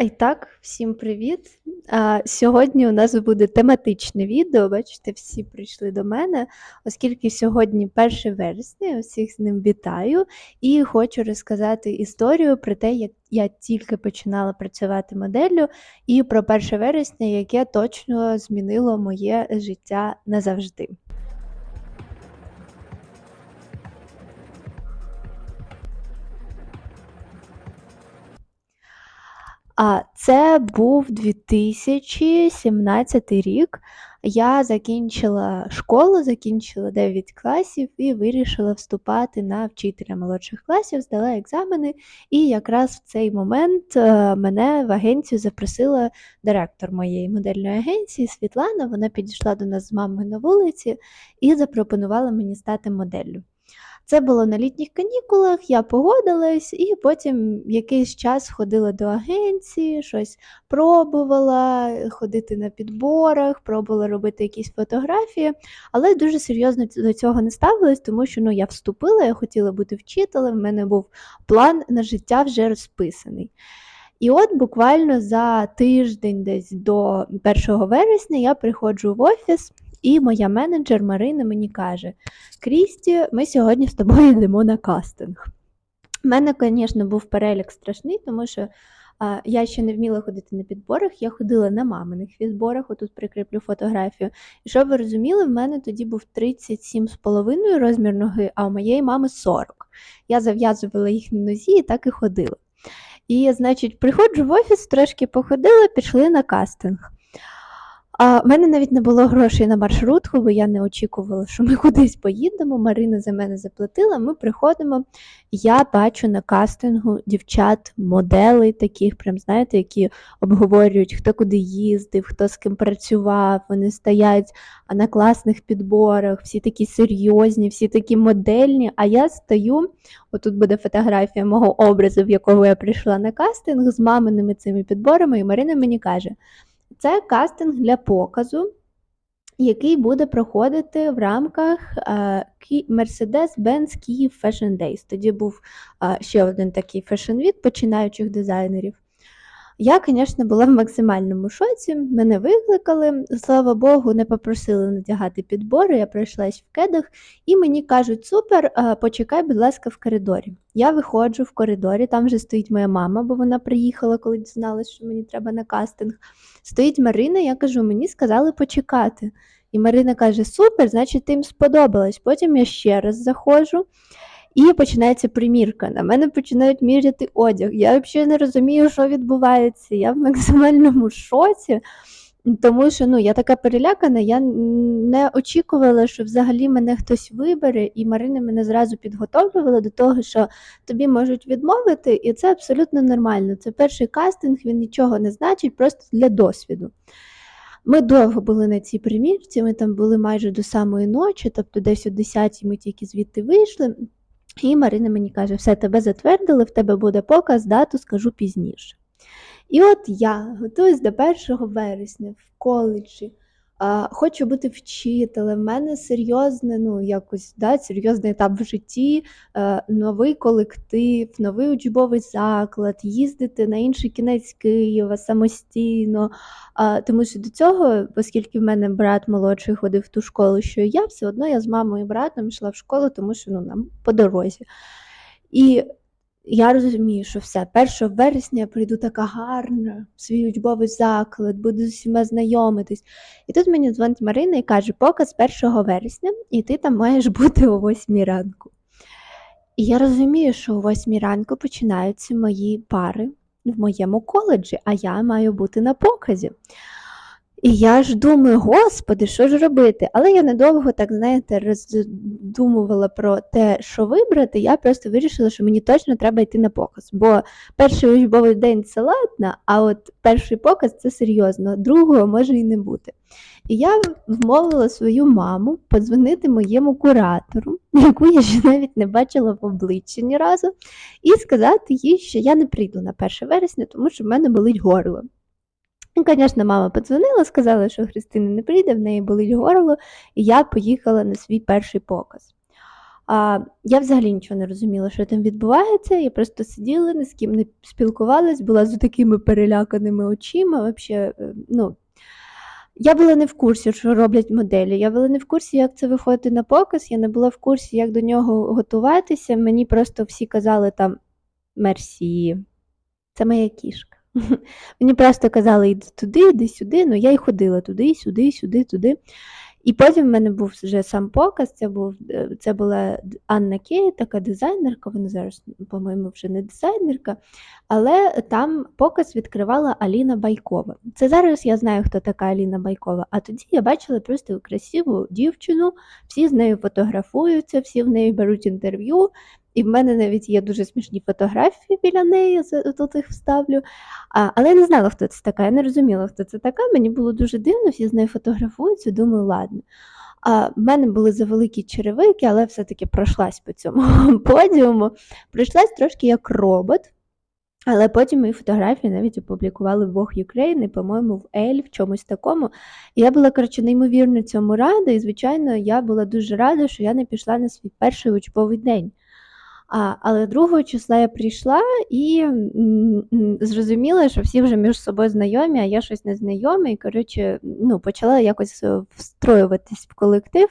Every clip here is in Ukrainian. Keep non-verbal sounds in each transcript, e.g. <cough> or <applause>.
А і так, всім привіт! А, сьогодні у нас буде тематичне відео. Бачите, всі прийшли до мене, оскільки сьогодні 1 вересня, я всіх з ним вітаю і хочу розказати історію про те, як я тільки починала працювати моделлю, і про 1 вересня, яке точно змінило моє життя назавжди. А це був 2017 рік. Я закінчила школу, закінчила 9 класів і вирішила вступати на вчителя молодших класів, здала екзамени, і якраз в цей момент е, мене в агенцію запросила директор моєї модельної агенції Світлана. Вона підійшла до нас з мамою на вулиці і запропонувала мені стати моделлю. Це було на літніх канікулах, я погодилась, і потім якийсь час ходила до агенції, щось пробувала ходити на підборах, пробувала робити якісь фотографії, але дуже серйозно до цього не ставилась, тому що ну, я вступила, я хотіла бути вчителем, в мене був план на життя вже розписаний. І от буквально за тиждень, десь до 1 вересня, я приходжу в офіс. І моя менеджер Марина мені каже: Крісті, ми сьогодні з тобою йдемо на кастинг. У мене, звісно, був перелік страшний, тому що а, я ще не вміла ходити на підборах, я ходила на маминих підборах, отут прикріплю фотографію. І щоб ви розуміли, в мене тоді був 37,5 розмір ноги, а у моєї мами 40. Я зав'язувала їх на нозі і так і ходила. І, значить, приходжу в офіс, трошки походила, пішли на кастинг. А в мене навіть не було грошей на маршрутку, бо я не очікувала, що ми <laughs> кудись поїдемо. Марина за мене заплатила. Ми приходимо. Я бачу на кастингу дівчат, моделей таких, прям знаєте, які обговорюють, хто куди їздив, хто з ким працював. Вони стоять на класних підборах, всі такі серйозні, всі такі модельні. А я стою. Отут буде фотографія мого образу, в якого я прийшла на кастинг з маминими цими підборами, і Марина мені каже. Це кастинг для показу, який буде проходити в рамках е, Mercedes-Benz Kyiv Fashion Days. Тоді був е, ще один такий фешн-від починаючих дизайнерів. Я, звісно, була в максимальному шоці, мене викликали, слава Богу, не попросили надягати підбори, я пройшлась в кедах, і мені кажуть, супер, почекай, будь ласка, в коридорі. Я виходжу в коридорі, там вже стоїть моя мама, бо вона приїхала, коли дізналась, що мені треба на кастинг. Стоїть Марина, я кажу, мені сказали почекати. І Марина каже: Супер, значить, ти їм сподобалось. Потім я ще раз заходжу. І починається примірка. На мене починають міряти одяг. Я взагалі не розумію, що відбувається. Я в максимальному шоці, тому що ну, я така перелякана, я не очікувала, що взагалі мене хтось вибере, і Марина мене зразу підготовлювала до того, що тобі можуть відмовити, і це абсолютно нормально. Це перший кастинг, він нічого не значить, просто для досвіду. Ми довго були на цій примірці, ми там були майже до самої ночі, тобто десь о 10 ми тільки звідти вийшли. І Марина мені каже, все, тебе затвердили, в тебе буде показ, дату скажу пізніше. І от я готуюсь до 1 вересня в коледжі. Хочу бути вчителем. В мене серйозне, ну якось да, серйозний етап в житті, е, новий колектив, новий учбовий заклад, їздити на інший кінець Києва самостійно. Тому що до цього, оскільки в мене брат молодший ходив в ту школу, що я, все одно я з мамою і братом йшла в школу, тому що ну, нам по дорозі. І я розумію, що все, 1 вересня я прийду така гарна в свій учбовий заклад, буду з усіма знайомитись. І тут мені дзвонить Марина і каже, показ 1 вересня, і ти там маєш бути о 8 ранку. І я розумію, що о 8 ранку починаються мої пари в моєму коледжі, а я маю бути на показі. І я ж думаю, господи, що ж робити? Але я недовго, так знаєте, роздумувала про те, що вибрати. Я просто вирішила, що мені точно треба йти на показ. Бо перший учбовий день це ладно, а от перший показ це серйозно, другого може і не бути. І я вмовила свою маму подзвонити моєму куратору, яку я ще навіть не бачила в обличчі ні разу, і сказати їй, що я не прийду на 1 вересня, тому що в мене болить горло. Ну, звісно, мама подзвонила, сказала, що Христина не прийде, в неї болить горло, і я поїхала на свій перший показ. А, я взагалі нічого не розуміла, що там відбувається. Я просто сиділа, ні з ким не спілкувалась, була з такими переляканими очима. Вообще, е, ну, я була не в курсі, що роблять моделі. Я була не в курсі, як це виходити на показ. Я не була в курсі, як до нього готуватися. Мені просто всі казали там мерсі, це моя кішка. <laughs> Мені просто казали, йди туди, йди сюди. Ну я й ходила туди, сюди, сюди, туди. І потім в мене був вже сам показ. Це був е, це була Анна Кей, така дизайнерка. Вона зараз, по-моєму, вже не дизайнерка, але там показ відкривала Аліна Байкова. Це зараз я знаю, хто така Аліна Байкова. А тоді я бачила просто красиву дівчину, всі з нею фотографуються, всі в неї беруть інтерв'ю. І в мене навіть є дуже смішні фотографії біля неї, тут їх вставлю. А, Але я не знала, хто це така. Я не розуміла, хто це така. Мені було дуже дивно, всі з нею фотографуються, думаю, ладно. А, В мене були завеликі черевики, але все-таки пройшлась по цьому <laughs> подіуму. Пройшлась трошки як робот. Але потім мої фотографії навіть опублікували в Vogue Ukraine, по-моєму, в Ель, в чомусь такому. І я була, коротше, неймовірно цьому рада. І, звичайно, я була дуже рада, що я не пішла на свій перший учбовий день. А, Але 2 числа я прийшла і зрозуміла, що всі вже між собою знайомі, а я щось не знайома, і коротше, ну, почала якось е, встроюватись в колектив.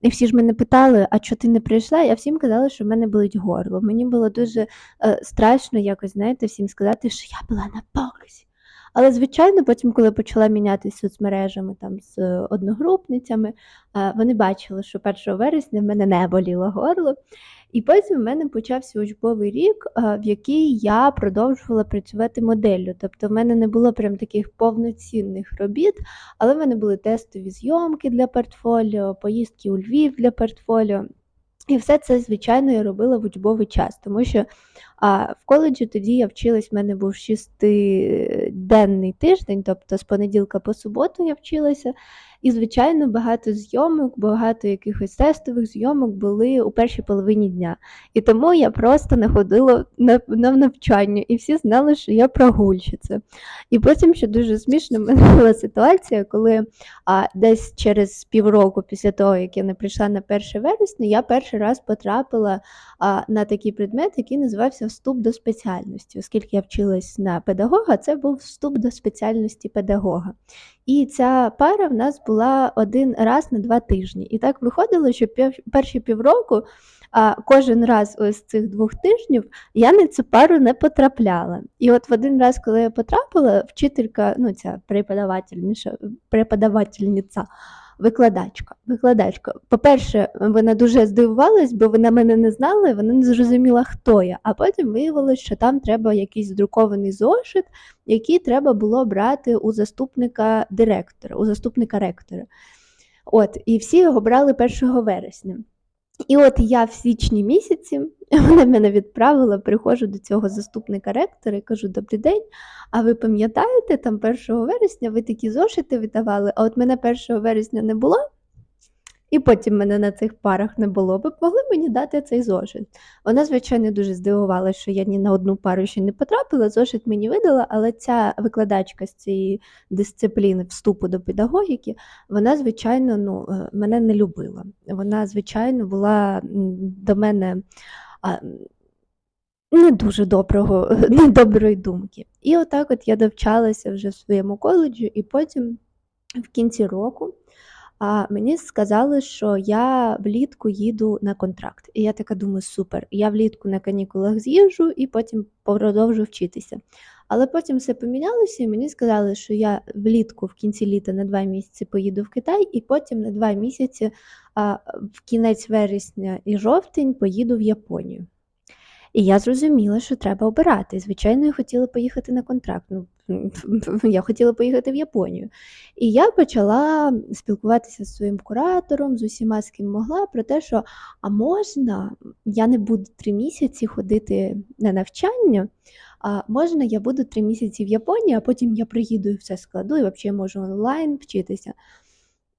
І всі ж мене питали, а чого ти не прийшла? Я всім казала, що в мене болить горло. Мені було дуже е, страшно якось, знаєте, всім сказати, що я була на показі. Але, звичайно, потім, коли почала мінятися соцмережами там з одногрупницями, е, вони бачили, що 1 вересня в мене не боліло горло. І потім в мене почався учбовий рік, в який я продовжувала працювати моделлю. Тобто в мене не було прям таких повноцінних робіт, але в мене були тестові зйомки для портфоліо, поїздки у Львів для портфоліо. І все це, звичайно, я робила в учбовий час, тому що а, в коледжі тоді я вчилась, в мене був шестиденний тиждень, тобто з понеділка по суботу я вчилася. І, звичайно, багато зйомок, багато якихось тестових зйомок були у першій половині дня. І тому я просто не ходила на, на навчання, і всі знали, що я прогульщиця. І потім ще дуже смішно була ситуація, коли а, десь через півроку після того, як я не прийшла на 1 вересня, я перший раз потрапила а, на такий предмет, який називався Вступ до спеціальності. Оскільки я вчилась на педагога, це був вступ до спеціальності педагога. І ця пара в нас була один раз на два тижні. І так виходило, що перші півроку, а кожен раз ось цих двох тижнів я на цю пару не потрапляла. І от в один раз, коли я потрапила, вчителька, ну ця преподавательниця, преподавательниця викладачка. викладачка. По-перше, вона дуже здивувалась, бо вона мене не знала, вона не зрозуміла, хто я. А потім виявилось, що там треба якийсь друкований зошит, який треба було брати у заступника директора, у заступника ректора. От, І всі його брали 1 вересня. І от я в січні місяці <laughs> вона мене відправила, приходжу до цього заступника ректора і кажу: Добрий день, а ви пам'ятаєте, там 1 вересня ви такі зошити видавали, а от мене 1 вересня не було, і потім мене на цих парах не було, ви б могли мені дати цей зошит. Вона, звичайно, дуже здивувалася, що я ні на одну пару ще не потрапила, зошит мені видала, але ця викладачка з цієї дисципліни вступу до педагогіки, вона, звичайно, ну, е, мене не любила. Вона, звичайно, була до мене. Не дуже доброго, <laughs> недоброї думки. І отак от я довчалася вже в своєму коледжі, і потім в кінці року а мені сказали, що я влітку їду на контракт. І я така думаю, супер, я влітку на канікулах з'їжджу і потім продовжу вчитися. Але потім все помінялося, і мені сказали, що я влітку в кінці літа на два місяці поїду в Китай, і потім на два місяці в кінець вересня і жовтень поїду в Японію. І я зрозуміла, що треба обирати. Звичайно, я хотіла поїхати на контракт. Ну, <laughs> я хотіла поїхати в Японію. І я почала спілкуватися з своїм куратором, з усіма, з ким могла, про те, що а можна, я не буду три місяці ходити на навчання, а можна, я буду три місяці в Японії, а потім я приїду і все складу, і взагалі можу онлайн вчитися.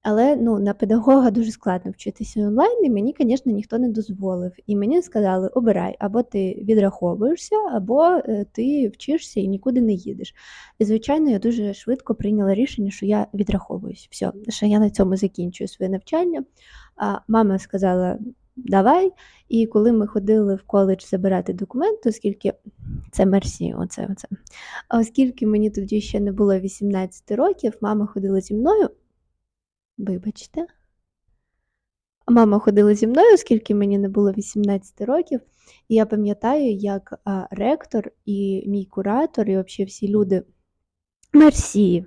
Але ну, на педагога дуже складно вчитися онлайн, і мені, звісно, ніхто не дозволив. І мені сказали: обирай, або ти відраховуєшся, або е, ти вчишся і нікуди не їдеш. І, звичайно, я дуже швидко прийняла рішення, що я відраховуюсь. Все, що я на цьому закінчую своє навчання. А Мама сказала: давай. І коли ми ходили в коледж забирати документи, оскільки це мерсі, оце, оце. Оскільки мені тоді ще не було 18 років, мама ходила зі мною. Вибачте. Мама ходила зі мною, оскільки мені не було 18 років. І я пам'ятаю, як ректор і мій куратор, і взагалі всі люди мерсі,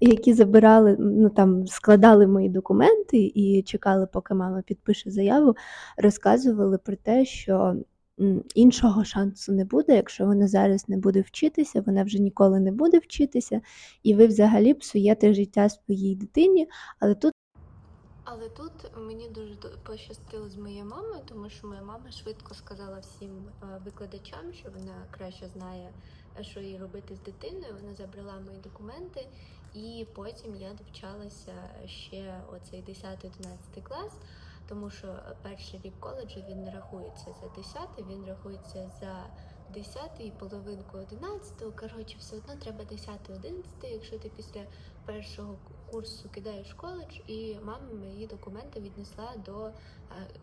які забирали, ну там складали мої документи і чекали, поки мама підпише заяву, розказували про те, що іншого шансу не буде, якщо вона зараз не буде вчитися, вона вже ніколи не буде вчитися, і ви взагалі псуєте життя своїй дитині. Але тут Але тут мені дуже пощастило з моєю мамою, тому що моя мама швидко сказала всім е, викладачам, що вона краще знає, що їй робити з дитиною. Вона забрала мої документи, і потім я довчалася ще оцей 10-11 клас, тому що перший рік коледжу він не рахується за 10, він рахується за 10 і половинку 11. Коротше, все одно треба 10-11, якщо ти після першого курсу кидаєш коледж, і мама мої документи віднесла до е,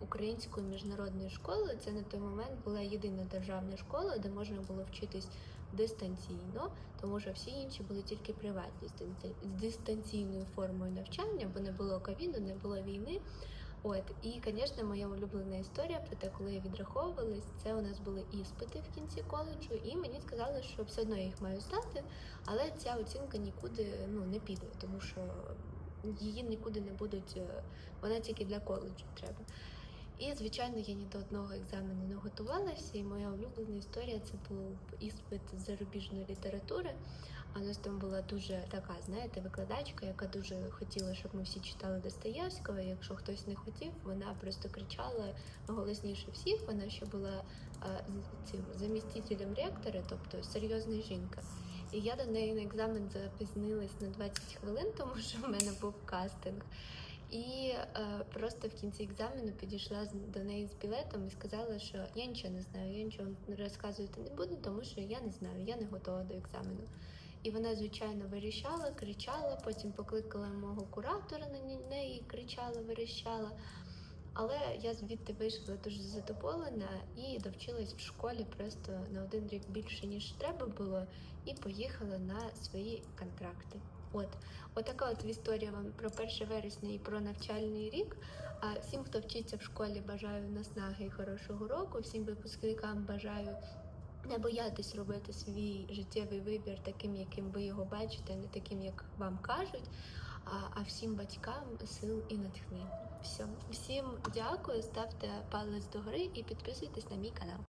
української міжнародної школи. Це на той момент була єдина державна школа, де можна було вчитись дистанційно, тому що всі інші були тільки приватні з дистанційною формою навчання, бо не було ковіду, не було війни. От і, звісно, моя улюблена історія про те, коли я відраховувалась, це у нас були іспити в кінці коледжу, і мені сказали, що все одно я їх маю здати, але ця оцінка нікуди ну не піде, тому що її нікуди не будуть, е, вона тільки для коледжу треба. І, звичайно, я ні до одного екзамену не готувалася, і моя улюблена історія це був іспит з зарубіжної літератури. А у нас там була дуже така, знаєте, викладачка, яка дуже хотіла, щоб ми всі читали Достоєвського. Якщо хтось не хотів, вона просто кричала голосніше всіх. Вона ще була з- цим замістителем ректора, тобто серйозна жінка. І я до неї на екзамен запізнилась на 20 хвилин, тому що в мене був кастинг. І е, просто в кінці екзамену підійшла до неї з білетом і сказала, що я нічого не знаю, я нічого розказувати не буду, тому що я не знаю, я не готова до екзамену. І вона, звичайно, вирішала, кричала, потім покликала мого куратора на неї, кричала, верещала. Але я звідти вийшла дуже задоволена і довчилась в школі просто на один рік більше, ніж треба було, і поїхала на свої контракти. От, отака от історія вам про 1 вересня і про навчальний рік. А всім, хто вчиться в школі, бажаю наснаги і хорошого року. Всім випускникам бажаю не боятись робити свій життєвий вибір таким, яким ви його бачите, не таким, як вам кажуть. А, а всім батькам сил і натхнення. Все. Всім дякую, ставте палець догори і підписуйтесь на мій канал.